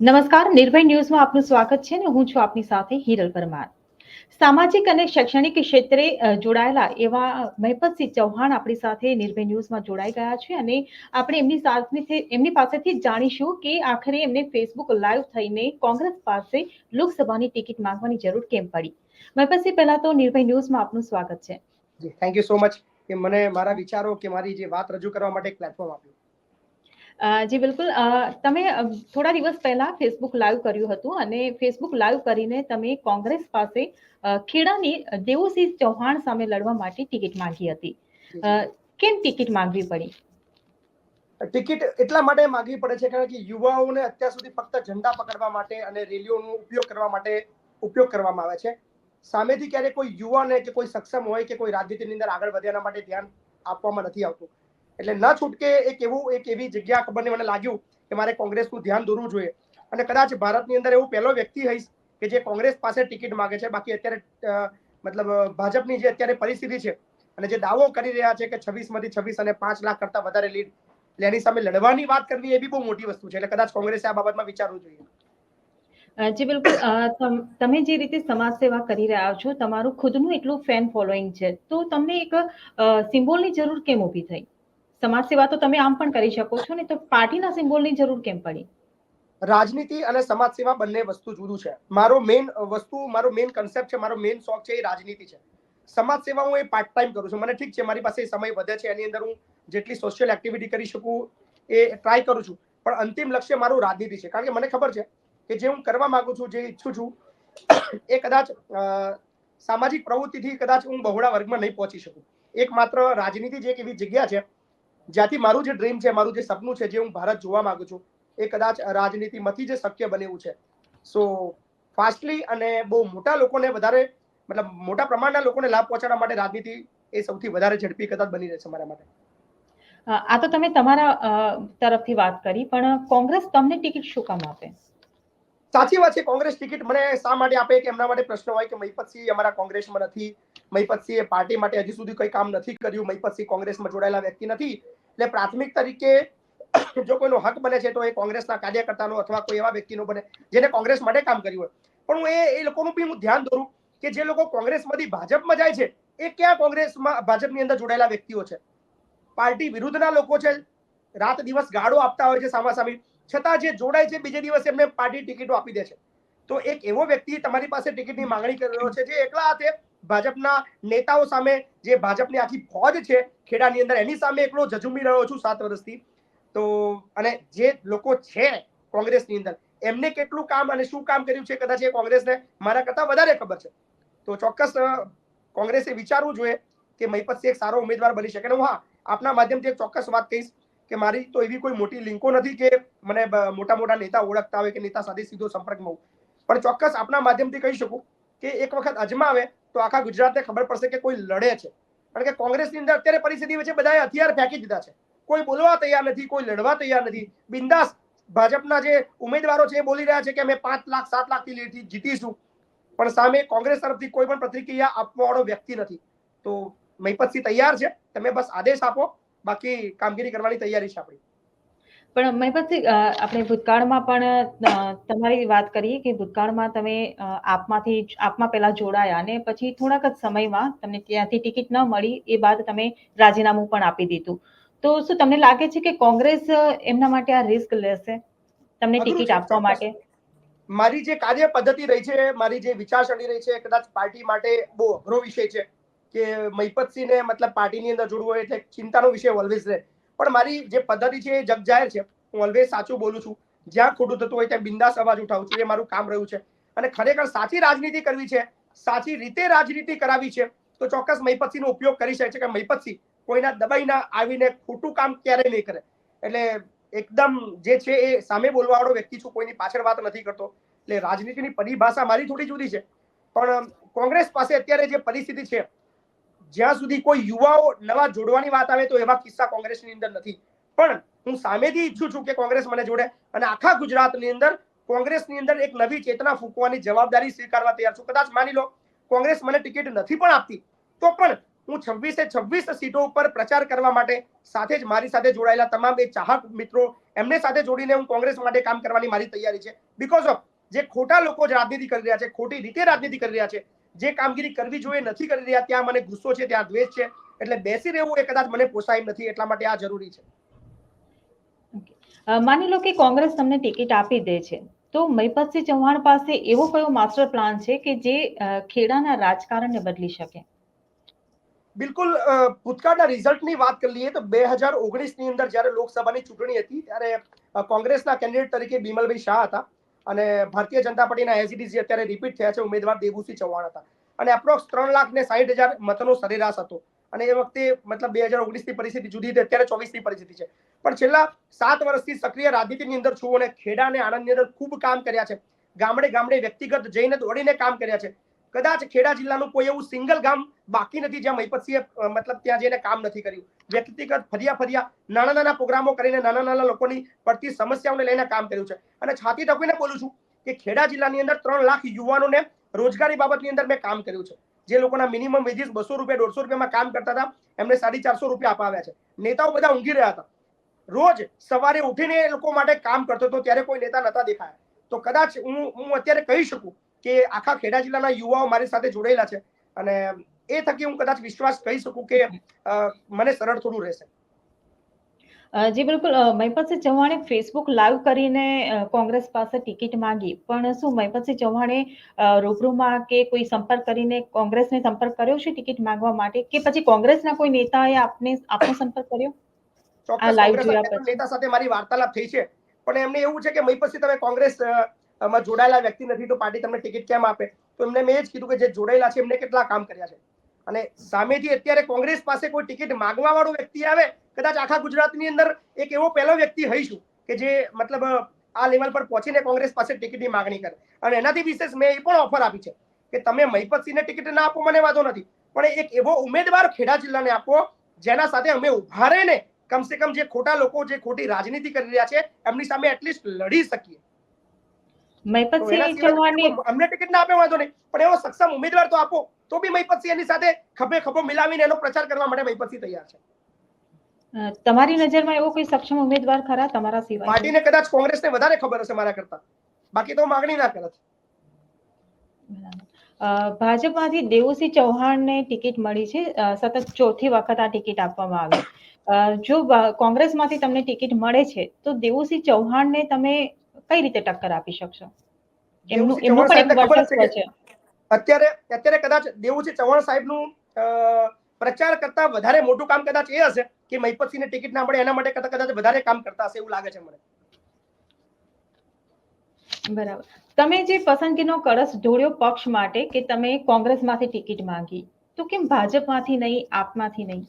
નમસ્કાર, નિર્ભય ન્યૂઝમાં આપનું સ્વાગત છે ને હું છું આપની સાથે હિરલ પરમાર. સામાજિક અને શૈક્ષણિક ક્ષેત્રે જોડાયેલા એવા મહેપતસિંહ ચૌહાણ આપણી સાથે નિર્ભય ન્યૂઝમાં જોડાઈ ગયા છે અને આપણે એમની સાથે, એમની પાસેથી જાણીશું કે આખરે એમને ફેસબુક લાઈવ થઈને કોંગ્રેસ પાસે લોકસભાની ટિકિટ માંગવાની જરૂર કેમ પડી? મહેપતસિંહ, પહેલા તો નિર્ભય ન્યૂઝમાં આપનું સ્વાગત છે. થેન્ક યુ સો મચ કે મને મારા વિચારો કે મારી જે વાત રજૂ કરવા માટે પ્લેટફોર્મ આપ્યું. જી બિલકુલ. તમે થોડા દિવસ પહેલા ફેસબુક લાઈવ કર્યું હતું અને ફેસબુક લાઈવ કરીને તમે કોંગ્રેસ પાસે ખેડાની દેવુસિંહ ચૌહાણ સામે લડવા માટે ટિકિટ માંગી હતી. કેમ ટિકિટ માંગવી પડી? ટિકિટ એટલા માટે માંગવી પડે છે કારણ કે યુવાઓને અત્યાર સુધી ફક્ત ઝંડા પકડવા માટે અને રેલીઓનો ઉપયોગ કરવા માટે ઉપયોગ કરવામાં આવે છે. સામેથી ક્યારે કોઈ યુવાને કે કોઈ સક્ષમ હોય કે કોઈ રાજનીતિની અંદર આગળ વધ્યાના માટે ધ્યાન આપવામાં નથી આવતું. એટલે ન છૂટકે એક એવું, એક એવી જગ્યા ખબર નહીં, મને લાગ્યું કે મારે કોંગ્રેસનું ધ્યાન દોરવું જોઈએ. અને કદાચ ભારતની અંદર એવું પહેલો વ્યક્તિ હઈશ કે જે કોંગ્રેસ પાસે ટિકિટ માંગે છે. બાકી અત્યારે મતલબ ભાજપની જે અત્યારે પરિસ્થિતિ છે અને જે દાવો કરી રહ્યા છે કે છવ્વીસમાંથી છવ્વીસ અને પાંચ લાખ કરતા વધારે લીડ એટલે એની સામે લડવાની વાત કરવી એ બી બહુ મોટી વસ્તુ છે. એટલે કદાચ કોંગ્રેસે આ બાબતમાં વિચારવું જોઈએ. જી, બિલકુલ. તમે જે રીતે સમાજ સેવા કરી રહ્યા છો, તમારું ખુદનું એટલું ફેન ફોલોઈંગ છે. તો તમને એક સિમ્બોલની જરૂર કેમ ઊભી થઈ? સમાજ સેવા તો તમે આમ પણ કરી શકો છો ને તો પાર્ટીના સિમ્બોલની જરૂર કેમ પડી? રાજનીતિ અને સમાજ સેવા બંને વસ્તુ જુદું છે. મારો મેઇન વસ્તુ, મારો મેઇન કન્સેપ્ટ છે, મારો મેઇન શોખ છે એ રાજનીતિ છે. સમાજ સેવા હું એ પાર્ટ ટાઈમ કરું છું. મને ઠીક છે, મારી પાસે સમય વધે છે, એની અંદર હું જેટલી સોશિયલ એક્ટિવિટી કરી શકું એ ટ્રાય કરું છું. પણ અંતિમ લક્ષ્ય મારું રાજનીતિ છે. કારણ કે મને ખબર છે કે જે હું કરવા માંગુ છું, જે ઈચ્છું છું, એ કદાચ સામાજિક પ્રવૃત્તિથી કદાચ હું બહોળા વર્ગમાં નહીં પહોંચી શકું. એક માત્ર રાજનીતિ જે એક એવી જગ્યા છે જ્યાંથી મારું જે ડ્રીમ છે મારું જે સપનું છે જે હું ભારત જોવા માંગુ છું એ કદાચ રાજનીતિમાંથી જે શક્ય બને એવું છે. સો ફાસ્ટલી અને બહુ મોટા લોકોને વધારે મતલબ મોટા પ્રમાણના લોકોને લાભ પહોંચાડવા માટે રાજનીતિ એ સૌથી વધારે ઝડપી કદાચ બની રહેશે મારા માટે. આ તો તમે તમારા તરફથી વાત કરી પણ કોંગ્રેસ તમને ટિકિટ શું કામ આપે? સાચી વાત છે કોંગ્રેસ ટિકિટ મને શા માટે આપે કે એમના માટે પ્રશ્ન હોય કે મહિપતસિંહ અમારા કોંગ્રેસમાં નથી મહિપતસિંહ એ પાર્ટી માટે હજી સુધી કોઈ કામ નથી કર્યું મહિપતસિંહ કોંગ્રેસમાં જોડાયેલા વ્યક્તિ નથી એટલે પ્રાથમિક તરીકે જો કોઈનો હક બને છે તો એ કોંગ્રેસના કાર્યકર્તાનો અથવા કોઈ એવા વ્યક્તિનો બને જેને કોંગ્રેસ માટે કામ કર્યું હોય. પણ હું એ એ લોકોનું બી હું ધ્યાન દોરું કે જે લોકો કોંગ્રેસમાંથી ભાજપમાં જાય છે, એ ક્યાં કોંગ્રેસમાં ભાજપની અંદર જોડાયેલા વ્યક્તિઓ છે? પાર્ટી વિરુદ્ધના લોકો છે, રાત દિવસ ગાળો આપતા હોય છે સામાસામી. છતાં જે જોડાય છે, બીજે દિવસે એમને પાર્ટી ટિકિટો આપી દે છે. તો એક એવો વ્યક્તિ તમારી પાસે ટિકિટની માંગણી કરી રહ્યો છે જે એકલા હાથે ભાજપના નેતાઓ સામે જે ભાજપની આખી ફોજ છે ખેડાની અંદર, એની સામે એકલો ઝઝુમી રહ્યો છું સાત વર્ષથી. તો, અને જે લોકો છે કોંગ્રેસની અંદર, એમને કેટલું કામ અને શું કામ કર્યું છે કદાચ એ કોંગ્રેસને મારા કરતા વધારે ખબર છે. તો ચોક્કસ કોંગ્રેસે વિચારવું જોઈએ કે મહિપતસિંહ એક સારો ઉમેદવાર બની શકે. હું હા, આપના માધ્યમથી એક ચોક્કસ વાત કહીશ કે મારી તો એવી કોઈ મોટી લિંકો નથી કે મને મોટા મોટા નેતા ઓળખતા હોય કે નેતા સાથે સીધો સંપર્કમાં હોઉં. પણ ચોક્કસ આપના માધ્યમથી કહી શકું કે એક વખત અજમાવે તો આખા ગુજરાતને ખબર પડશે કે કોઈ લડે છે. કારણ કે કોંગ્રેસની અંદર અત્યારે પરિસ્થિતિ વચ્ચે બધાએ હથિયાર ફેંકી દીધા છે. કોઈ બોલવા તૈયાર નથી, કોઈ લડવા તૈયાર નથી. બિંદાસ ભાજપના જે ઉમેદવારો છે એ બોલી રહ્યા છે કે અમે પાંચ લાખ, સાત લાખથી લીડથી જીતીશું. પણ સામે કોંગ્રેસ તરફથી કોઈ પણ પ્રતિક્રિયા આપવા વાળો વ્યક્તિ નથી. તો મહિપતસિંહ તૈયાર છે. તમે બસ આદેશ આપો. બાકી કામગીરી કરવાની તૈયારી છે આપણી. પણ મહિપતસિંહ પાસે આપણે ભૂતકાળમાં પણ તમારી વાત કરીએ કે ભૂતકાળમાં તમે આપમાંથી આપમાં પહેલા જોડાયા અને પછી થોડાક જ સમયમાં તમને ત્યાંથી ટિકિટ ન મળી એ બાદ તમે રાજીનામું પણ આપી દીધું. તો શું તમને લાગે છે કે કોંગ્રેસ એમના માટે આ રિસ્ક લેશે? તમને ટિકિટ આપવા માટે? મારી જે કાર્ય પદ્ધતિ રહી છે મારી જે વિચારસરણી રહી છે કદાચ પાર્ટી માટે બહુ અઘરો વિષય છે કે મહિપતસિંહને મતલબ પાર્ટીની અંદર જોડવું હોય એટલે ચિંતાનો વિષય ઓલવેઝ રહે. પણ મારી જે પદ્ધતિ છે એ જગજાહેર છે. હું ઓલવેઝ સાચું બોલું છું. જ્યાં ખોટું થતું હોય ત્યાં બિંદાસ અવાજ ઉઠાવું છું. એ મારું કામ રહ્યું છે. અને ખરેખર સાચી રાજનીતિ કરવી છે, સાચી રીતે રાજનીતિ કરાવી છે, તો ચોક્કસ મહિપતસિંહનો ઉપયોગ કરી શકે છે કે મહિપતસિંહ કોઈના દબાઈના આવીને ખોટું કામ ક્યારેય નહીં કરે. એટલે એકદમ જે છે એ સામે બોલવા વાળો વ્યક્તિ છું, કોઈની પાછળ વાત નથી કરતો. એટલે રાજનીતિની પરિભાષા મારી થોડી જુદી છે. પણ કોંગ્રેસ પાસે અત્યારે જે પરિસ્થિતિ છે જ્યાં સુધી કોઈ યુવાઓ નવા જોડવાની વાત આવે તો એવા કિસ્સા કોંગ્રેસની અંદર નથી. પણ હું સામેથી ઈચ્છું છું કે કોંગ્રેસ મને જોડે અને આખા ગુજરાતની અંદર કોંગ્રેસની અંદર એક નવી ચેતના ફૂંકવાની જવાબદારી સ્વીકારવા તૈયાર છું. કદાચ માની લો, કોંગ્રેસ મને ટિકિટ નથી પણ આપતી. તો પણ હું છવ્વીસે છવ્વીસ સીટો ઉપર પ્રચાર કરવા માટે સાથે જ મારી સાથે જોડાયેલા તમામ એ ચાહક મિત્રો, એમને સાથે જોડીને હું કોંગ્રેસ માટે કામ કરવાની મારી તૈયારી છે. બીકોઝ ઓફ જે ખોટા લોકો જ રાજનીતિ કરી રહ્યા છે, ખોટી રીતે રાજનીતિ કરી રહ્યા છે જે કામગીરી કરવી જોઈએ નથી કરી રહ્યા ત્યાં મને ગુસ્સો છે ત્યાં દ્વેષ છે. એટલે બેસી રહેવું એ કદાચ મને પોસાય નથી એટલા માટે આ જરૂરી છે. માની લો કે કોંગ્રેસ તમને ટિકિટ આપી દે છે. તો મહિપતસિંહ ચૌહાણ પાસે એવો કયો માસ્ટર પ્લાન છે કે જે ખેડાના રાજકારણને બદલી શકે? બિલકુલ ભૂતકાળના રિઝલ્ટની વાત કરી લઈએ તો બે હજાર ઓગણીસની અંદર જ્યારે લોકસભાની ચૂંટણી હતી ત્યારે કોંગ્રેસના કેન્ડિડેટ તરીકે બિમલભાઈ શાહ હતા. અને ભારતીય જનતા પાર્ટીના એસીડીસી અત્યારે રિપીટ થયા છે. ઉમેદવાર દેવુસિંહ ચૌહાણ હતા. અને એપ્રોક્સ ત્રણ લાખ ને સાહીઠ હજાર મતનો સરેરાશ હતો. અને એ વખતે મતલબ બે હજાર ઓગણીસની પરિસ્થિતિ જુદી હતી. અત્યારે ચોવીસની પરિસ્થિતિ છે. પણ છેલ્લા સાત વર્ષથી સક્રિય રાજનીતિની અંદર છું અને ખેડા અને આણંદની અંદર ખૂબ કામ કર્યા છે. ગામડે ગામડે વ્યક્તિગત જઈને દોડીને કામ કર્યા છે. કદાચ ખેડા જિલ્લાનું કોઈ એવું સિંગલ ગામ બાકી નથી જ્યાં મહિપતસિંહે મતલબ ત્યાં જઈને કામ નથી કર્યું. વ્યક્તિગત ફરિયા ફરિયા નાના નાના પ્રોગ્રામો કરીને નાના નાના લોકોની પડતી સમસ્યાઓને લઈને કામ કર્યું છે. અને છાતી ટકવીને બોલું છું કે ખેડા જિલ્લાની અંદર ત્રણ લાખ યુવાનોને રોજગારી બાબતની અંદર મેં કામ કર્યું છે. જે લોકોના મિનિમમ વેજીસ બસો રૂપિયા, દોઢસો રૂપિયામાં કામ કરતા હતા, એમને સાડી ચારસો રૂપિયા અપાવ્યા છે. નેતાઓ બધા ઊંઘી રહ્યા હતા. રોજ સવારે ઉઠીને એ લોકો માટે કામ કરતો હતો, ત્યારે કોઈ નેતા નતા દેખાયા. તો કદાચ હું હું અત્યારે કહી શકું કે આખા ખેડા જિલ્લાના યુવાઓ મારી સાથે જોડાયેલા છે. અને એ થકી હું કદાચ વિશ્વાસ કહી શકું કે મને સરળ થોડું રહેશે. જી બિલકુલ. મહિપતસિંહ ચૌહાણે ફેસબુક લાઈવ કરીને કોંગ્રેસ પાસે ટિકિટ માંગી. પણ શું મહિપતસિંહ ચૌહાણે રૂબરૂમાં કે કોઈ સંપર્ક કરીને કોંગ્રેસને સંપર્ક કર્યો છે ટિકિટ માંગવા માટે? કે પછી કોંગ્રેસના કોઈ નેતાએ આપને આપનો સંપર્ક કર્યો? આ લાઈવ જોયા પછી. નેતા સાથે મારી વાર્તાલાપ થઈ છે. પણ એમને એવું છે કે પછી તમે કોંગ્રેસ અ, માં જોડાયેલા વ્યક્તિ નથી તો પાર્ટી તમને ટિકિટ કેમ આપે? તો એમને મેં જ કીધું કે જે જોડાયેલા છે એમને કેટલા કામ કર્યા છે? અને સામેથી અત્યારે કોંગ્રેસ પાસે કોઈ ટિકિટ માંગવા વાળો વ્યક્તિ આવે કદાચ આખા ગુજરાતની અંદર એક એવો પહેલો વ્યક્તિ હઈશું કે જે મતલબ આ લેવલ પર પહોંચીને કોંગ્રેસ પાસે ટિકિટની માંગણી કરે. અને એનાથી વિશેષ મેં એ પણ ઓફર આપી છે કે તમે મહિપતસિંહને ટિકિટ ના આપો મને વાંધો નથી. પણ એક એવો ઉમેદવાર ખેડા જિલ્લાને આપો જેના સાથે અમે ઊભા રહીને કમસે કમ જે ખોટા લોકો જે ખોટી રાજનીતિ કરી રહ્યા છે એમની સામે એટલીસ્ટ લડી શકીએ. મહિપતસિંહ ચૌહાણની અમને ટિકિટ ના આપે વાંધો નહીં. પણ એવો સક્ષમ ઉમેદવાર તો આપો. તો બી મહિપતસિંહ એની સાથે ખભે ખભો મિલાવીને એનો પ્રચાર કરવા માટે મહિપતસિંહ તૈયાર છે. તમારી નજરમાં એવો કોઈ સક્ષમ ઉમેદવાર ખરા? તમારા સિવાય? પાર્ટીને કદાચ કોંગ્રેસને વધારે ખબર હશે મારા કરતા. બાકી તો માગણી ના કરત ભાજપમાંથી દેવુસિંહ ચૌહાણને ટિકિટ મળી છે. સતત ચોથી વખત આ ટિકિટ આપવામાં આવી. જો કોંગ્રેસમાંથી તમને ટિકિટ મળે છે તો દેવુસિંહ ચૌહાણને તમે કઈ રીતે ટક્કર આપી શકશો? એમનું એમનું પણ એક વર્ચસ્વ છે. અત્યારે અત્યારે કદાચ દેવુસિંહ ચૌહાણ સાહેબનું નું પ્રચાર કરતા વધારે મોટું કામ કદાચ એ હશે કે મહિપતસિંહને ટિકિટ ના મળે એના માટે કદાચ કદાચ વધારે કામ કરતા હશે એવું લાગે છે મને. બરાબર. તમે જે પસંદગીનો કળશ ઢોળ્યો પક્ષ માટે કે તમે કોંગ્રેસમાંથી ટિકિટ માંગી તો કેમ ભાજપમાંથી નહીં આપમાંથી નહીં?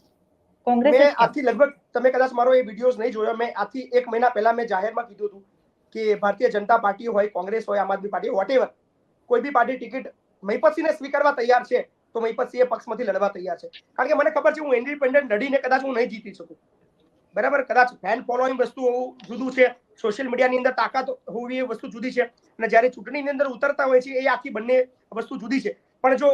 કોંગ્રેસ આથી લગભગ તમે કદાચ મારો એ વિડીયોઝ નહીં જોયો મેં આથી એક મહિના પહેલા મેં જાહેરમાં કીધું હતું કે ભારતીય જનતા પાર્ટી હોય, કોંગ્રેસ હોય, આમ આદમી પાર્ટી વોટેવર કોઈ બી પાર્ટી ટિકિટ મહિપતસિંહને સ્વીકારવા તૈયાર છે, તો મહિપતસિંહ એ પક્ષમાંથી લડવા તૈયાર છે. કારણ કે મને ખબર છે, હું ઇન્ડિપેન્ડન્ટ લડીને કદાચ હું નહીં જીતી શકું. બરાબર? કદાચ ફેન ફોલોઈંગ વસ્તુ જુદું છે સોશિયલ મીડિયાની અંદર તાકાત હોવી એ વસ્તુ જુદી છે, અને જ્યારે ચૂંટણીની અંદર ઉતરતા હોય છે, એ આખી બંને વસ્તુ જુદી છે. પણ જો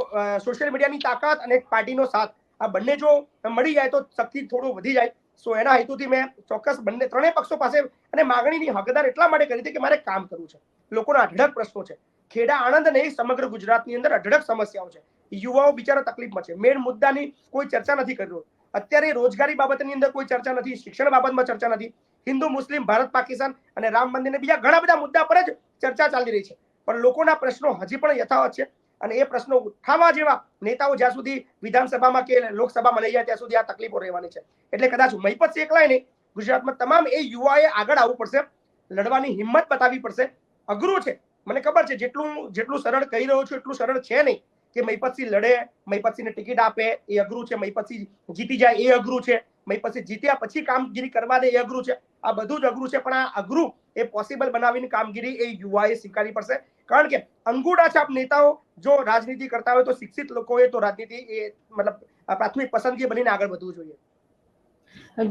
સોશિયલ મીડિયાની તાકાત અને પાર્ટીનો સાથ આ બંને જો મળી જાય તો શક્તિ થોડું વધી જાય. સો એના હેતુથી મેં ચોક્કસ બંને ત્રણેય પક્ષો પાસે અને માગણીની હકદાર એટલા માટે કરી હતી કે મારે કામ કરવું છે. લોકોના અઢળક પ્રશ્નો છે. ખેડા આણંદ અને સમગ્ર ગુજરાતની અંદર અઢળક સમસ્યાઓ છે. યુવાઓ બિચારા તકલીફમાં છે. મેન મુદ્દાની કોઈ ચર્ચા નથી કરી રહ્યો. અત્યારે રોજગારી બાબતની અંદર કોઈ ચર્ચા નથી, શિક્ષણ બાબતમાં ચર્ચા નથી. હિન્દુ, મુસ્લિમ, ભારત, પાકિસ્તાન અને રામ મંદિર ને બીજા ઘણા બધા મુદ્દા પર જ ચર્ચા ચાલી રહી છે. પણ લોકોના પ્રશ્નો હજી પણ યથાવત છે. અને એ પ્રશ્નો ઉઠાવવા જેવા નેતાઓ જ્યાં સુધી વિધાનસભામાં કે લોકસભામાં લઈ જાય ત્યાં સુધી આ તકલીફો રહેવાની છે. એટલે કદાચ મહિપત એકલાય નહીં, ગુજરાતમાં તમામ એ યુવાએ આગળ આવવું પડશે, લડવાની હિંમત બતાવવી પડશે. અઘરું છે. મને ખબર છે, જેટલું જેટલું સરળ કહી રહ્યો છું, એટલું સરળ છે નહીં. કે મહીપતસિંહ લડે, મહીપતસિંહને ટિકિટ આપે, એ અઘરું છે, મહીપતસિંહ જીતી જાય, એ અઘરું છે. મહીપતસિંહ જીત્યા પછી કામગીરી કરવા દે, એ અઘરું છે. આ બધું જ અઘરું છે, પણ આ અઘરું એ પોસિબલ બનાવીને કામગીરી એ યુવાએ સ્વીકારવી પડશે. કારણ કે અંગૂઠા છાપ નેતાઓ જો રાજનીતિ કરતા હોય તો શિક્ષિત લોકોએ તો રાજનીતિ એ મતલબ પ્રાથમિક પસંદગી બનીને આગળ વધવું જોઈએ.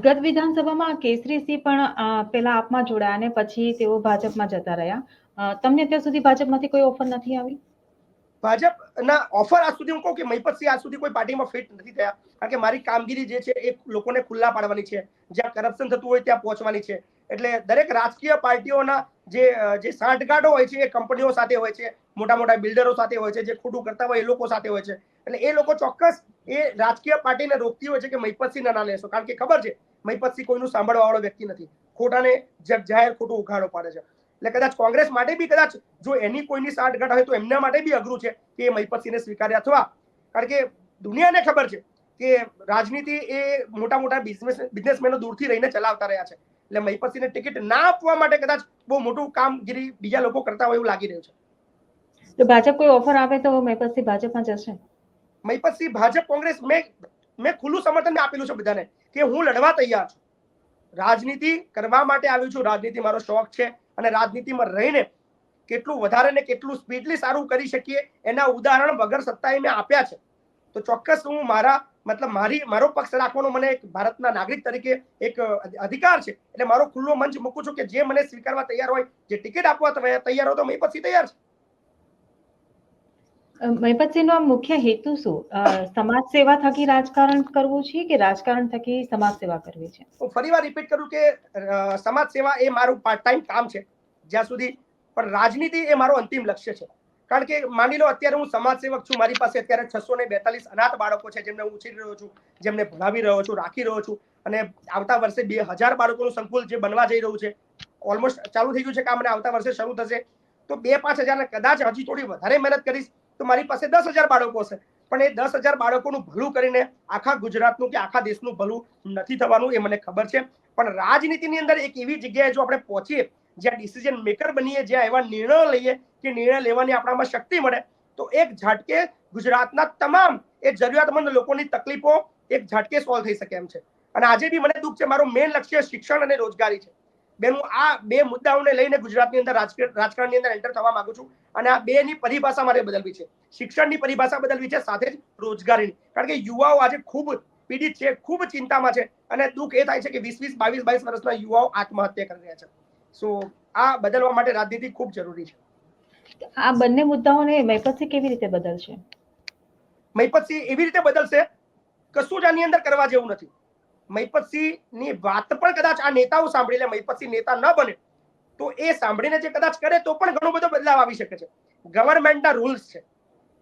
ગત વિધાનસભામાં કેસરીસિંહ પણ પેલા આપમાં જોડાયા અને પછી તેઓ ભાજપમાં જતા રહ્યા. તમને અત્યાર સુધી ભાજપમાંથી કોઈ ઓફર નથી આવી? ભાજપના ઓફર આજ સુધી હું કહું કે મહિપતસિંહ આજ સુધી કોઈ પાર્ટીમાં ફિટ નથી થયા. કારણ કે મારી કામગીરી જે છે એ લોકોને ખુલ્લા પાડવાની છે. જ્યાં કરપ્શન થતું હોય ત્યાં પહોંચવાની છે. એટલે દરેક રાજકીય પાર્ટીઓના જે જે સાંઠગાંઠો હોય છે એ કંપનીઓ સાથે હોય છે. મોટા મોટા બિલ્ડરો સાથે હોય છે. જે ખોટું કરતા હોય એ લોકો સાથે હોય છે. એટલે એ લોકો ચોક્કસ એ રાજકીય પાર્ટીને રોકતી હોય છે કે મહિપતસિંહ ના લેશો. કારણ કે ખબર છે મહિપતસિંહ કોઈનું સાંભળવા વાળો વ્યક્તિ નથી. ખોટાને જગ જાહેર ખોટું ઉઘાડો પાડે છે. એટલે કદાચ કોંગ્રેસ માટે બી કદાચ જો એની કોઈની સાઠગાંઠ હોય તો એમના માટે બી અઘરું છે કે મહિપતસિંહને સ્વીકારે. અથવા કારણ કે દુનિયાને ખબર છે કે રાજનીતિ એ મોટા મોટા બિઝનેસ બિઝનેસમેનો દૂરથી રહીને ચલાવતા રહ્યા છે. એટલે મહિપતસિંહને ટિકિટ ના આપવા માટે કદાચ બહુ મોટું કામગીરી બીજા લોકો કરતા હોય એવું લાગી રહ્યું છે. તો ભાજપ કોઈ ઓફર આવે તો મહિપતસિંહ ભાજપમાં જશે? મહિપતસિંહ ભાજપ કોંગ્રેસ મેં મેં ખુલ્લું સમર્થન આપેલું છે બધાને કે હું લડવા તૈયાર છું. રાજનીતિ કરવા માટે આવ્યું છું. રાજનીતિ મારો શોખ છે. અને રાજનીતિમાં રહીને કેટલું વધારે ને કેટલું સ્પીડલી સારું કરી શકીએ એના ઉદાહરણ વગર સત્તાએ મેં આપ્યા છે. તો ચોક્કસ હું મારા, મતલબ મારી, મારો પક્ષ રાખવાનો મને એક ભારતના નાગરિક તરીકે એક અધિકાર છે. એટલે મારો ખુલ્લો મંચ મૂકું છું કે જે મને સ્વીકારવા તૈયાર હોય, જે ટિકિટ આપવા તૈયાર હોય તો મેં પછી તૈયાર છે. મહિપતસિંહનો મુખ્ય હેતુ શું? સમાજ સેવા થકી રાજકારણ કરવું છે કે રાજકારણ થકી સમાજ સેવા કરવી છે? હું ફરીવાર રિપીટ કરું કે સમાજ સેવા એ મારું પાર્ટ ટાઈમ કામ છે, જ્યાં સુધી, પણ રાજનીતિ એ મારો અંતિમ લક્ષ્ય છે. કારણ કે માની લો, અત્યારે હું સમાજ સેવક છું, મારી પાસે અત્યારે છસો ને બેતાલીસ અનાથ બાળકો છે, જેમને હું ઉછેરી રહ્યો છું, જેમને ભણાવી રહ્યો છું, રાખી રહ્યો છું, અને આવતા વર્ષે બે હજાર બાળકોનું સંકુલ જે બનવા જઈ રહ્યું છે ઓલમોસ્ટ ચાલુ થઈ ગયું છે કામ, અને આવતા વર્ષે શરૂ થશે. તો બે પાંચ હજાર કદાચ હજી થોડી વધારે મહેનત કરીશ તો મારી પાસે દસ હજાર બાળકો હશે. પણ એ દસ હજાર બાળકોનું ભલું કરીને આખા ગુજરાતનું કે આખા દેશનું ભલું નથી થવાનું એ મને ખબર છે. પણ રાજનીતિની અંદર એક એવી જગ્યાએ જો આપણે પહોંચીએ, જ્યાં ડિસિઝન મેકર બનીએ, જ્યાં એવા નિર્ણયો લઈએ કે નિર્ણય લેવાની આપણામાં શક્તિ મળે, તો એક ઝાટકે ગુજરાતના તમામ એ જરૂરિયાતમંદ લોકોની તકલીફો એક ઝાટકે સોલ્વ થઈ શકે એમ છે. અને આજે બી મને દુઃખ છે, મારું મેઇન લક્ષ્ય શિક્ષણ અને રોજગારી છે. બેન હું આ બે મુદ્દાઓને લઈને ગુજરાતની અંદર રાજકારણની અંદર એન્ટર થવા માંગુ છું અને આ બેની પરિભાષા મારે બદલવી છે. શિક્ષણની પરિભાષા બદલવી છે સાથે જ રોજગારીની. કારણ કે યુવાઓ આજે ખૂબ પીડિત છે ખૂબ ચિંતામાં છે અને દુઃખ એ થાય છે કે વીસ વીસ બાવીસ બાવીસ વર્ષના યુવાઓ આત્મહત્યા કરી રહ્યા છે. સો આ બદલવા માટે રાજનીતિ ખૂબ જરૂરી છે. આ બંને મુદ્દાઓને મહિપતસિંહ કેવી રીતે બદલશે? મહિપતસિંહ એવી રીતે બદલશે કશું જ આની અંદર કરવા જેવું નથી. મહિપતસિંહની વાત પણ કદાચ આ નેતાઓ સાંભળી લે મહિપતસિંહ નેતા ન બને, તો એ સાંભળીને જે કદાચ કરે તો પણ ઘણો બધો બદલાવ આવી શકે છે. ગવર્મેન્ટના રૂલ્સ છે.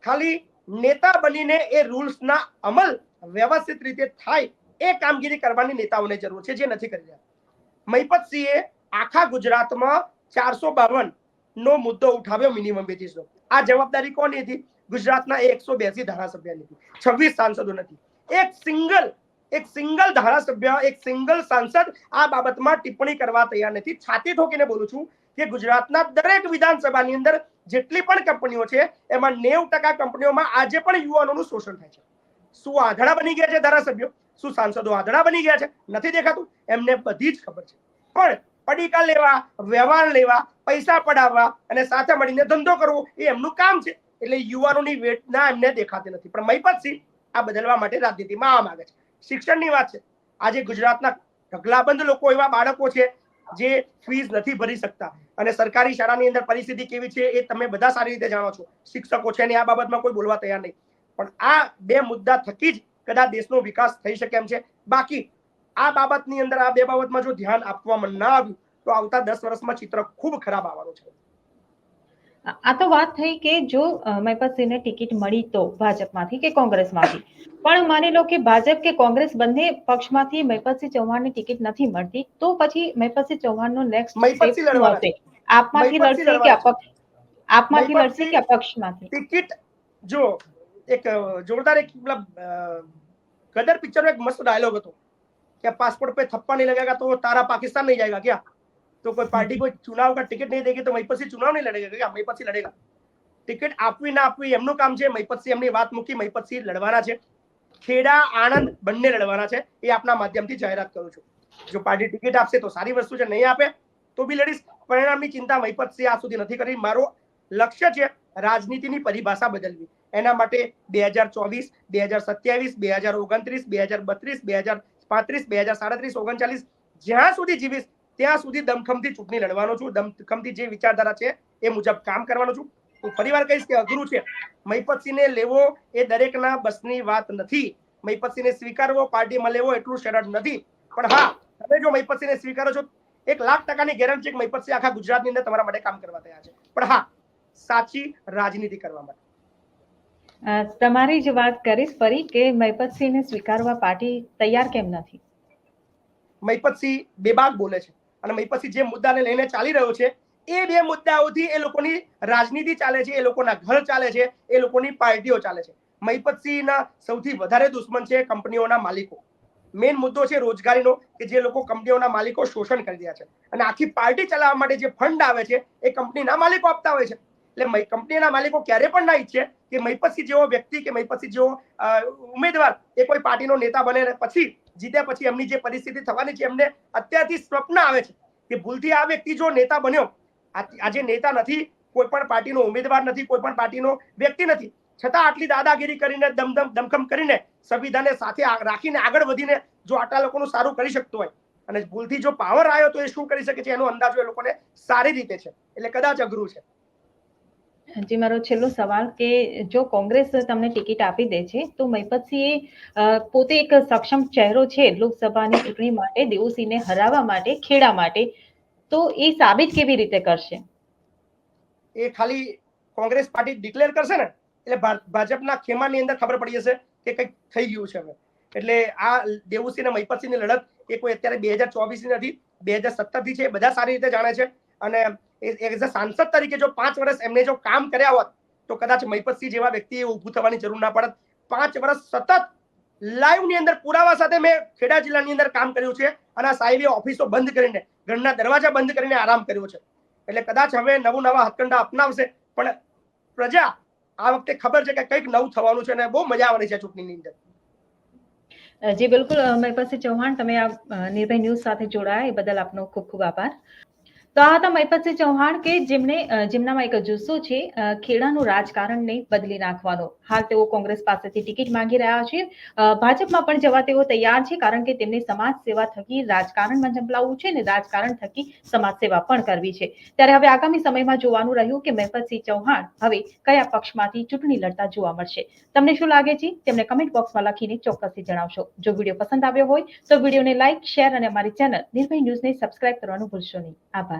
ખાલી નેતા બનીને એ રૂલ્સના અમલ વ્યવસ્થિત રીતે થાય એ કામગીરી કરવાની નેતાઓને જરૂર છે, જે નથી કરી રહ્યા. મહિપતસિંહે આખા ગુજરાતમાં ચારસો બાવન નો મુદ્દો ઉઠાવ્યો મિનિમમ વેજીસનો આ જવાબદારી કોની હતી? ગુજરાતના એકસો બેસી ધારાસભ્યની હતી. છવ્વીસ સાંસદો નથી. એક સિંગલ એક સિંગલ ધારાસભ્ય, એક સિંગલ સાંસદ આ બાબતમાં ટિપ્પણી કરવા તૈયાર નથી. છાતી ઠોકીને બોલું છું કે ગુજરાતના દરેક વિધાનસભાની અંદર જેટલી પણ કંપનીઓ છે, એમાં નેવ ટકા કંપનીઓમાં આજે પણ યુવાનોનું શોષણ થાય છે. શું આધડા બની ગયા છે ધારાસભ્યો? શું સાંસદો આધડા બની ગયા છે? નથી દેખાતું? એમને બધી જ ખબર છે. પણ પડીકા લેવા, વ્યવહાર લેવા, પૈસા પડાવવા અને સાથે મળીને ધંધો કરવો એ એમનું કામ છે. એટલે યુવાનોની વેટના એમને દેખાતી નથી. પણ મહીપતસિંહ આ બદલવા માટે રાજનીતિમાં આવવા માંગે છે. શિક્ષણની વાત છે. આજે ગુજરાતના ઢગલાબંધ લોકો એવા બાળકો છે જે ફીસ નથી ભરી શકતા. અને સરકારી શાળાની અંદર પરિસ્થિતિ કેવી છે એ તમે બધા સારી રીતે જાણો છો. શિક્ષકો છે ને આ બાબતમાં કોઈ બોલવા તૈયાર નહીં. પણ આ બે મુદ્દા થકી જ કદાચ દેશનો વિકાસ થઈ શકે એમ છે. બાકી આ બાબતની અંદર આ બે બાબતમાં જો ધ્યાન આપવામાં ના આવ્યું, તો આવતા દસ વર્ષમાં ચિત્ર ખૂબ ખરાબ આવવાનું છે. આ તો વાત થઈ કે જો મહેપતસિંહને ટિકિટ મળી તો ભાજપમાંથી કે કોંગ્રેસમાંથી. પણ માની લો કે ભાજપ કે કોંગ્રેસ બંને પક્ષમાંથી મહેપતસિંહ ચૌહાણની ટિકિટ નથી મળતી તો પછી મહેપતસિંહ ચૌહાણનો નેક્સ્ટ આપમાંથી લડશે કે અપક્ષ આપમાંથી લડશે કે અપક્ષમાંથી ટિકિટ જો એક જોરદાર એક મતલબ ગદર પિક્ચરનો એક મસ્ત ડાયલોગ હતો. કે પાસપોર્ટ પે થપ્પા નહીં લગેગા તો તારા પાકિસ્તાન નહીં જાયગા ક્યાં? तो कोई पार्टी कोई चुनाव का टिकट नहीं देगी तो महीपत सिंह चुनाव नहीं लड़ेगा क्या महीपत सिंह लड़ेगा ટિકિટ આપવી ના આપવી એમનું કામ છે મહીપત સિંહ એમની વાત મૂકી મહીપત સિંહ લડવાના છે ખેડા આણંદ બંને લડવાના છે એ આપના માધ્યમથી જાહેરાત કરું છું જો પાર્ટી ટિકિટ આપશે તો સારી વસ્તુ છે નહીં આપે તો બી લડીશ પરિણામની ચિંતા મહીપત સિંહ આ સુધી નથી કરી મારો લક્ષ્ય છે રાજનીતિની પરિભાષા બદલવી એના માટે બે હજાર ચોવીસ બે હજાર સત્યાવીસ બે હજાર ઓગણત્રીસ બે હજાર બત્રીસ બે હજાર પાંત્રીસ બે હજાર સાડત્રીસ ઓગણચાલીસ જ્યાં સુધી જીવીશ ત્યાં સુધી દમખમથી ચૂંટણી લડવાનો છું. દમખમથી જે વિચારધારા છે એ મુજબ કામ કરવાનો છું. હું ફરીવાર કહીશ કે અઘરું છે. મહિપતસિંહને લેવો એ દરેકના બસની વાત નથી. મહિપતસિંહને સ્વીકારવો પાર્ટીમાં લેવો એટલું સરળ નથી. પણ હા તમે જો મહિપતસિંહને સ્વીકારો છો એક લાખ ટકાની ગેરંટી મહિપતસિંહ આખા ગુજરાતની અંદર તમારા માટે કામ કરવા તૈયાર છે. પણ હા સાચી રાજનીતિ કરવા માટે. તમારી જ વાત કરીશ ફરી કે મહિપતસિંહને સ્વીકારવા પાર્ટી તૈયાર કેમ નથી? મહિપતસિંહ બેબાક બોલે છે. અને મહિપતસિંહ જે મુદ્દાને લઈને ચાલી રહ્યો છે, એ બે મુદ્દાઓથી એ લોકોની રાજનીતિ ચાલે છે, એ લોકોના ઘર ચાલે છે, એ લોકોની પાર્ટીઓ ચાલે છે. મહીપતસિંહના સૌથી વધારે દુશ્મન છે કંપનીઓના માલિકો. મેઇન મુદ્દો છે રોજગારીનો, કે જે લોકો કંપનીઓના માલિકો શોષણ કરી રહ્યા છે. અને આખી પાર્ટી ચલાવવા માટે જે ફંડ આવે છે, એ કંપનીના માલિકો આપતા હોય છે. એટલે કંપનીના માલિકો ક્યારે પણ ના ઈચ્છે કે મહીપતસિંહ જેવો વ્યક્તિ કે મહીપતસિંહ જેવો ઉમેદવાર એ કોઈ પાર્ટીનો નેતા બને પછી જીત્યા પછી એમની જે પરિસ્થિતિ થવાની છે, એમને અત્યારથી સ્વપ્ન આવે છે કે ભૂલથી આ વ્યક્તિ જો નેતા બન્યો આજે નેતા નથી, કોઈ પણ પાર્ટીનો ઉમેદવાર નથી, કોઈ પણ પાર્ટીનો વ્યક્તિ નથી, છતાં આટલી દાદાગીરી કરીને, દમદમ, દમખમ કરીને સંવિધાનને સાથે રાખીને આગળ વધીને જો આટલા લોકોનું સારું કરી શકતો હોય, અને ભૂલથી જો પાવર આવ્યો તો એ શું કરી શકે છે? એનો અંદાજો એ લોકોને સારી રીતે છે. એટલે કદાચ અઘરું છે. જી, મારો છેલ્લો સવાલ કે જો કોંગ્રેસ તમને ટિકિટ આપી દે છે, તો મહિપતસિંહ પોતે એક સક્ષમ ચહેરો છે લોકસભાની ચૂંટણી માટે દેવુસિંહને હરાવવા માટે, ખેડા માટે. તો એ સાબિત કેવી રીતે કરશે? એ ખાલી કોંગ્રેસ પાર્ટી ડિક્લેર કરશે ને, એટલે ભાજપના ખેમાની અંદર ખબર પડી જશે કે કંઈક થઈ ગયું છે હવે. એટલે આ દેવુસિંહ અને મહિપતસિંહની લડત એ કોઈ અત્યારે બે હજાર ચોવીસની નથી, બે હજાર સત્તરથી છે બધા સારી રીતે જાણે છે. અને એઝ અ સાંસદ તરીકે જો પાંચ વર્ષ એમને જો કામ કર્યા હોત, તો કદાચ મહિપતસિંહ જેવા વ્યક્તિએ ઊભું થવાની જરૂર ના પડત. પાંચ વર્ષ સતત લાઈવની અંદર પુરાવા સાથે મેં ખેડા જિલ્લાની અંદર કામ કર્યું છે અને આ સાહેબે ઓફિસો બંધ કરીને, ઘરના દરવાજા બંધ કરીને આરામ કર્યો છે. એટલે કદાચ હવે નવું નવા હથકંડા અપનાવશે, પણ પ્રજા, આ વખતે ખબર છે કે કંઈક નવું થવાનું છે અને બહુ મજા આવવાની છે ચૂંટણીની અંદર. જી, બિલકુલ મારી પાસે ચૌહાણ, તમે આ નિર્ભય ન્યૂઝ સાથે જોડાયા, એ બદલ આપનો ખૂબ ખૂબ આભાર. તો આ હતા મહિપતસિંહ ચૌહાણ કે જેમણે જેમનામાં એક જુસ્સો છે ખેડાનું રાજકારણને બદલી નાખવાનો. હાલ તેઓ કોંગ્રેસ પાસેથી ટિકિટ માંગી રહ્યા છે. ભાજપમાં પણ જવા તેઓ તૈયાર છે, કારણ કે તેમને સમાજ સેવા થકી રાજકારણમાં જંપલાવવું છે અને રાજકારણ થકી સમાજ સેવા પણ કરવી છે. ત્યારે હવે આગામી સમયમાં જોવાનું રહ્યું કે મહિપતસિંહ ચૌહાણ હવે કયા પક્ષમાંથી ચૂંટણી લડતા જોવા મળશે. તમને શું લાગે છે? તેમને કમેન્ટ બોક્સમાં લખીને ચોક્કસથી જણાવશો. જો વીડિયો પસંદ આવ્યો હોય તો વિડીયોને લાઇક શેર અને અમારી ચેનલ નિર્ભય ન્યૂઝને સબસ્ક્રાઇબ કરવાનું ભૂલશો નહીં. આભાર.